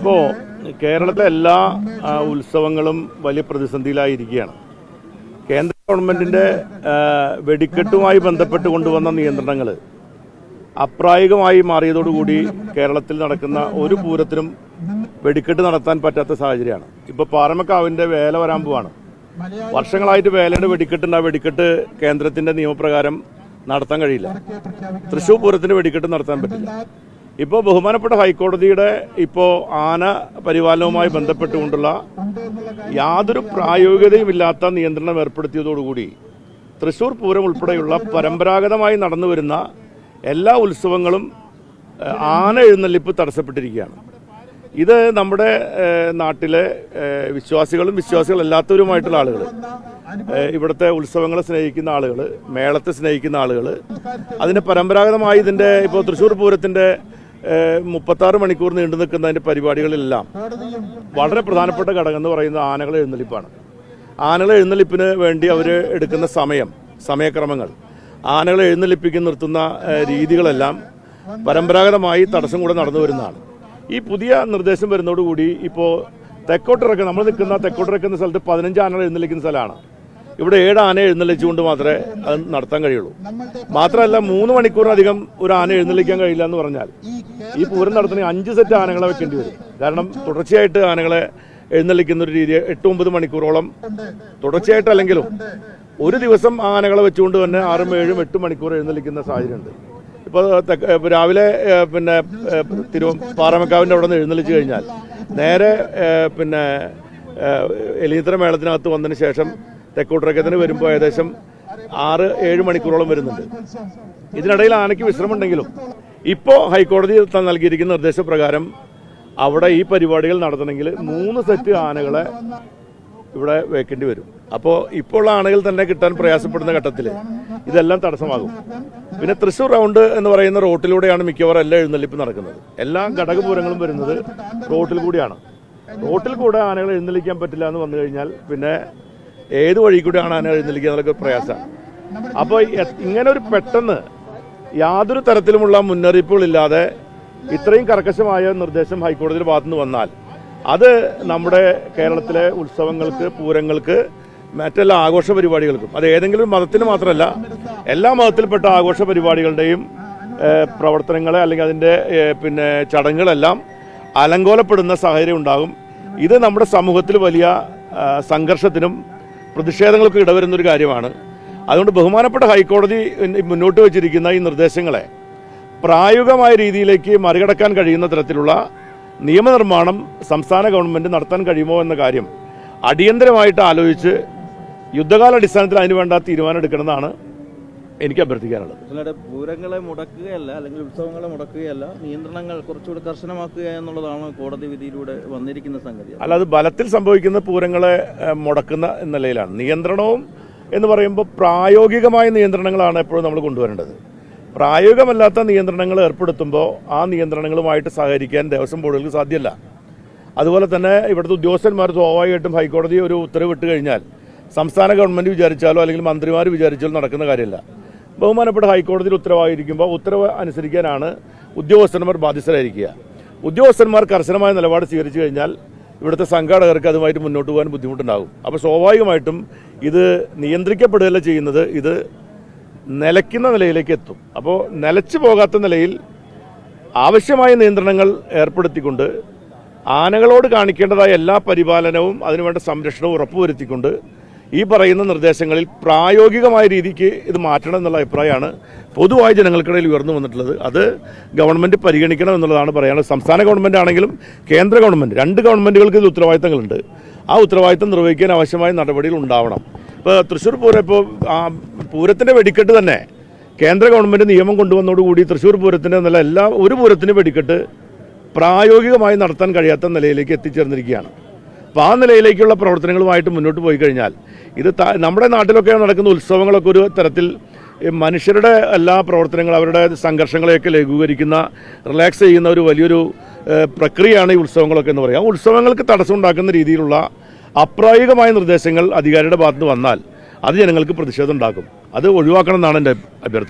ഇപ്പോൾ കേരളത്തിലെ എല്ലാ ഉത്സവങ്ങളും വലിയ പ്രതിസന്ധിയിലായിരിക്കുകയാണ്. കേന്ദ്ര ഗവൺമെന്റിന്റെ വെടിക്കെട്ടുമായി ബന്ധപ്പെട്ട് കൊണ്ടുവന്ന നിയന്ത്രണങ്ങൾ അപ്രായികമായി മാറിയതോടുകൂടി കേരളത്തിൽ നടക്കുന്ന ഒരു പൂരത്തിനും വെടിക്കെട്ട് നടത്താൻ പറ്റാത്ത സാഹചര്യമാണ്. ഇപ്പോൾ പാറമക്കാവിന്റെ വേല വരാൻ പോവാണ്. വർഷങ്ങളായിട്ട് വേലയുടെ വെടിക്കെട്ടുണ്ട് ആ വെടിക്കെട്ട് കേന്ദ്രത്തിന്റെ നിയമപ്രകാരം നടത്താൻ കഴിയില്ല. തൃശൂർ പൂരത്തിന് വെടിക്കെട്ട് നടത്താൻ പറ്റില്ല. ഇപ്പോൾ ബഹുമാനപ്പെട്ട ഹൈക്കോടതിയുടെ ഇപ്പോൾ ആന പരിപാലനവുമായി ബന്ധപ്പെട്ടുകൊണ്ടുള്ള യാതൊരു പ്രായോഗികതയുമില്ലാത്ത നിയന്ത്രണം ഏർപ്പെടുത്തിയതോടുകൂടി തൃശൂർ പൂരം ഉൾപ്പെടെയുള്ള പരമ്പരാഗതമായി നടന്നു വരുന്ന എല്ലാ ഉത്സവങ്ങളും ആന എഴുന്നള്ളിപ്പ് തടസ്സപ്പെട്ടിരിക്കുകയാണ്. ഇത് നമ്മുടെ നാട്ടിലെ വിശ്വാസികളും വിശ്വാസികളല്ലാത്തവരുമായിട്ടുള്ള ആളുകൾ ഇവിടുത്തെ ഉത്സവങ്ങളെ സ്നേഹിക്കുന്ന ആളുകൾ മേളത്തെ സ്നേഹിക്കുന്ന ആളുകൾ അതിന് പരമ്പരാഗതമായി ഇതിന്റെ ഇപ്പോൾ തൃശ്ശൂർ പൂരത്തിന്റെ മുപ്പത്തി ആറ് മണിക്കൂർ നീണ്ടു നിൽക്കുന്ന അതിന്റെ പരിപാടികളിലെല്ലാം വളരെ പ്രധാനപ്പെട്ട ഘടകം എന്ന് പറയുന്നത് ആനകളെ എഴുന്നള്ളിപ്പാണ്. ആനകളെ എഴുന്നള്ളിപ്പിന് വേണ്ടി അവർ എടുക്കുന്ന സമയം സമയക്രമങ്ങൾ ആനകളെ എഴുന്നള്ളിപ്പിക്ക് നിർത്തുന്ന രീതികളെല്ലാം പരമ്പരാഗതമായി തടസ്സം കൂടെ നടന്നു വരുന്നതാണ്. ഈ പുതിയ നിർദ്ദേശം വരുന്നതോടുകൂടി ഇപ്പോൾ തെക്കോട്ടിറക്കം നമ്മൾ നിൽക്കുന്ന തെക്കോട്ടിറക്കുന്ന സ്ഥലത്ത് പതിനഞ്ച് ആനകൾ എഴുന്നള്ളിക്കുന്ന സ്ഥലമാണ്. ഇവിടെ ഏഴ് ആന എഴുന്നള്ളിച്ചുകൊണ്ട് മാത്രമേ അത് നടത്താൻ കഴിയുള്ളൂ. മാത്രമല്ല മൂന്ന് മണിക്കൂറിനധികം ഒരു ആന എഴുന്നള്ളിക്കാൻ കഴിയില്ല എന്ന് പറഞ്ഞാൽ ഈ പൂരം നടത്തണമെങ്കിൽ അഞ്ച് സെറ്റ് ആനകളെ വെക്കേണ്ടി വരും. കാരണം തുടർച്ചയായിട്ട് ആനകളെ എഴുന്നള്ളിക്കുന്ന ഒരു രീതി എട്ട് ഒമ്പത് മണിക്കൂറോളം തുടർച്ചയായിട്ടല്ലെങ്കിലും ഒരു ദിവസം ആനകളെ വെച്ചുകൊണ്ട് തന്നെ ആറും ഏഴും എട്ട് മണിക്കൂർ എഴുന്നള്ളിക്കുന്ന സാഹചര്യമുണ്ട്. ഇപ്പോൾ രാവിലെ പിന്നെ തിരു പാറമക്കാവിന്റെ അവിടെ നിന്ന് എഴുന്നള്ളിച്ച് കഴിഞ്ഞാൽ നേരെ പിന്നെ എലീത്ര മേളത്തിനകത്ത് വന്നതിന് ശേഷം തെക്കോട്ടിറക്കത്തിന് വരുമ്പോൾ ഏകദേശം ആറ് ഏഴ് മണിക്കൂറോളം വരുന്നുണ്ട്. ഇതിനിടയിൽ ആനയ്ക്ക് വിശ്രമമുണ്ടെങ്കിലും ഇപ്പോൾ ഹൈക്കോടതി നൽകിയിരിക്കുന്ന നിർദ്ദേശപ്രകാരം അവിടെ ഈ പരിപാടികൾ നടത്തണമെങ്കിൽ മൂന്ന് സെറ്റ് ആനകളെ ഇവിടെ വെക്കേണ്ടി വരും. അപ്പോൾ ഇപ്പോൾ ഉള്ള ആനകൾ തന്നെ കിട്ടാൻ പ്രയാസപ്പെടുന്ന ഘട്ടത്തിൽ ഇതെല്ലാം തടസ്സമാകും. പിന്നെ തൃശ്ശൂർ റൗണ്ട് എന്ന് പറയുന്ന റോട്ടിലൂടെയാണ് മിക്കവാറും എല്ലാ എഴുന്നള്ളിപ്പ് നടക്കുന്നത്. എല്ലാ ഘടകപൂരങ്ങളും വരുന്നത് റോട്ടിൽ കൂടിയാണ്. റോട്ടിൽ കൂടെ ആനകൾ എഴുന്നള്ളിക്കാൻ പറ്റില്ല എന്ന് വന്നു കഴിഞ്ഞാൽ പിന്നെ ഏത് വഴി കൂടെയാണ് ആന എഴുന്നേൽക്കുക എന്നൊക്കെ പ്രയാസമാണ് അപ്പോൾ ഇങ്ങനെ ഒരു പെട്ടെന്ന് യാതൊരു തരത്തിലുമുള്ള മുന്നറിയിപ്പുകളില്ലാതെ ഇത്രയും കർക്കശമായ നിർദ്ദേശം ഹൈക്കോടതിയുടെ ഭാഗത്തുനിന്ന് വന്നാൽ അത് നമ്മുടെ കേരളത്തിലെ ഉത്സവങ്ങൾക്ക് പൂരങ്ങൾക്ക് മറ്റെല്ലാ ആഘോഷ പരിപാടികൾക്കും അത് ഏതെങ്കിലും ഒരു മതത്തിന് മാത്രമല്ല എല്ലാ മതത്തിൽപ്പെട്ട ആഘോഷ പരിപാടികളുടെയും പ്രവർത്തനങ്ങളെ അല്ലെങ്കിൽ അതിന്റെ പിന്നെ ചടങ്ങുകളെല്ലാം അലങ്കോലപ്പെടുന്ന സാഹചര്യം ഉണ്ടാകും. ഇത് നമ്മുടെ സമൂഹത്തിൽ വലിയ സംഘർഷത്തിനും പ്രതിഷേധങ്ങൾക്കും ഇടവരുന്ന ഒരു കാര്യമാണ്. അതുകൊണ്ട് ബഹുമാനപ്പെട്ട ഹൈക്കോടതി മുന്നോട്ട് വച്ചിരിക്കുന്ന ഈ നിർദ്ദേശങ്ങളെ പ്രായോഗികമായ രീതിയിലേക്ക് മറികടക്കാൻ കഴിയുന്ന തരത്തിലുള്ള നിയമനിർമ്മാണം സംസ്ഥാന ഗവൺമെന്റ് നടത്താൻ കഴിയുമോ എന്ന കാര്യം അടിയന്തരമായിട്ട് ആലോചിച്ച് യുദ്ധകാലാടിസ്ഥാനത്തിൽ അതിനുവേണ്ട തീരുമാനം എടുക്കണമെന്നാണ് എനിക്ക് അഭ്യർത്ഥിക്കാനുള്ളത്. അല്ലാതെ പൂരങ്ങളെ മുടക്കുകയല്ല അല്ലെങ്കിൽ ഉത്സവങ്ങളെ മുടക്കുകയല്ല നിയന്ത്രണങ്ങൾ കുറച്ചുകൂടി കർശനമാക്കുക എന്നുള്ളതാണ് കോടതി വിധിയിലൂടെ വന്നിരിക്കുന്ന സംഗതി. അല്ല അത് ബലത്തിൽ സംഭവിക്കുന്ന പൂരങ്ങളെ മുടക്കുന്ന നിലയിലാണ്. നിയന്ത്രണവും എന്ന് പറയുമ്പോൾ പ്രായോഗികമായ നിയന്ത്രണങ്ങളാണ് എപ്പോഴും നമ്മൾ കൊണ്ടുവരേണ്ടത്. പ്രായോഗികമല്ലാത്ത നിയന്ത്രണങ്ങൾ ഏർപ്പെടുത്തുമ്പോൾ ആ നിയന്ത്രണങ്ങളുമായിട്ട് സഹകരിക്കാൻ ദേവസ്വം ബോർഡുകൾക്ക് സാധ്യമല്ല. അതുപോലെ തന്നെ ഇവിടുത്തെ ഉദ്യോഗസ്ഥന്മാർ സ്വാഭാവികമായിട്ടും ഹൈക്കോടതി ഒരു ഉത്തരവിട്ട് കഴിഞ്ഞാൽ സംസ്ഥാന ഗവൺമെന്റ് വിചാരിച്ചാലോ അല്ലെങ്കിൽ മന്ത്രിമാർ വിചാരിച്ചാലോ നടക്കുന്ന കാര്യമില്ല. ബഹുമാനപ്പെട്ട ഹൈക്കോടതിയിൽ ഉത്തരവായിരിക്കുമ്പോൾ ഉത്തരവ് അനുസരിക്കാനാണ് ഉദ്യോഗസ്ഥന്മാർ ബാധ്യസ്ഥരായിരിക്കുക. ഉദ്യോഗസ്ഥന്മാർ കർശനമായ നിലപാട് സ്വീകരിച്ചു കഴിഞ്ഞാൽ ഇവിടുത്തെ സംഘാടകർക്ക് അതുമായിട്ട് മുന്നോട്ട് പോകാൻ ബുദ്ധിമുട്ടുണ്ടാകും. അപ്പോൾ സ്വാഭാവികമായിട്ടും ഇത് നിയന്ത്രിക്കപ്പെടുകയല്ല ചെയ്യുന്നത് ഇത് നിലയ്ക്കുന്ന നിലയിലേക്ക് എത്തും. അപ്പോൾ നിലച്ചു പോകാത്ത നിലയിൽ ആവശ്യമായ നിയന്ത്രണങ്ങൾ ഏർപ്പെടുത്തിക്കൊണ്ട് ആനകളോട് കാണിക്കേണ്ടതായ എല്ലാ പരിപാലനവും അതിനുവേണ്ട സംരക്ഷണവും ഉറപ്പുവരുത്തിക്കൊണ്ട് ഈ പറയുന്ന നിർദ്ദേശങ്ങളിൽ പ്രായോഗികമായ രീതിക്ക് ഇത് മാറ്റണം എന്നുള്ള അഭിപ്രായമാണ് പൊതുവായ ജനങ്ങൾക്കിടയിൽ ഉയർന്നു വന്നിട്ടുള്ളത്. അത് ഗവൺമെന്റ് പരിഗണിക്കണം എന്നുള്ളതാണ് പറയാനുള്ളത്. സംസ്ഥാന ഗവൺമെന്റ് ആണെങ്കിലും കേന്ദ്ര ഗവൺമെന്റ് രണ്ട് ഗവൺമെന്റുകൾക്ക് ഇത് ഉത്തരവാദിത്തങ്ങളുണ്ട്. ആ ഉത്തരവാദിത്തം നിർവഹിക്കാൻ ആവശ്യമായ നടപടികൾ ഉണ്ടാവണം. ഇപ്പോൾ തൃശ്ശൂർ പൂരം ഇപ്പോൾ ആ പൂരത്തിന്റെ വെടിക്കെട്ട് തന്നെ കേന്ദ്ര ഗവൺമെന്റ് നിയമം കൊണ്ടുവന്നതോടുകൂടി തൃശ്ശൂർ പൂരത്തിന്റെ എന്നല്ല എല്ലാ ഒരു പൂരത്തിന്റെ വെടിക്കെട്ട് പ്രായോഗികമായി നടത്താൻ കഴിയാത്ത നിലയിലേക്ക് എത്തിച്ചേർന്നിരിക്കുകയാണ്. അപ്പോൾ ആ നിലയിലേക്കുള്ള പ്രവർത്തനങ്ങളുമായിട്ട് മുന്നോട്ട് പോയി കഴിഞ്ഞാൽ ഇത് നമ്മുടെ നാട്ടിലൊക്കെ നടക്കുന്ന ഉത്സവങ്ങളൊക്കെ ഒരു തരത്തിൽ മനുഷ്യരുടെ എല്ലാ പ്രവർത്തനങ്ങളും അവരുടെ സംഘർഷങ്ങളെയൊക്കെ ലഘൂകരിക്കുന്ന റിലാക്സ് ചെയ്യുന്ന ഒരു വലിയൊരു പ്രക്രിയയാണ് ഈ ഉത്സവങ്ങളൊക്കെ എന്ന് പറയുക ഉത്സവങ്ങൾക്ക് തടസ്സം ഉണ്ടാക്കുന്ന രീതിയിലുള്ള അപ്രായോഗികമായ നിർദ്ദേശങ്ങൾ അധികാരിയുടെ ഭാഗത്ത് വന്നാൽ അത് ജനങ്ങൾക്ക് പ്രതിഷേധം ഉണ്ടാക്കും. അത് ഒഴിവാക്കണം എന്നാണ് എന്റെ അഭ്യർത്ഥന.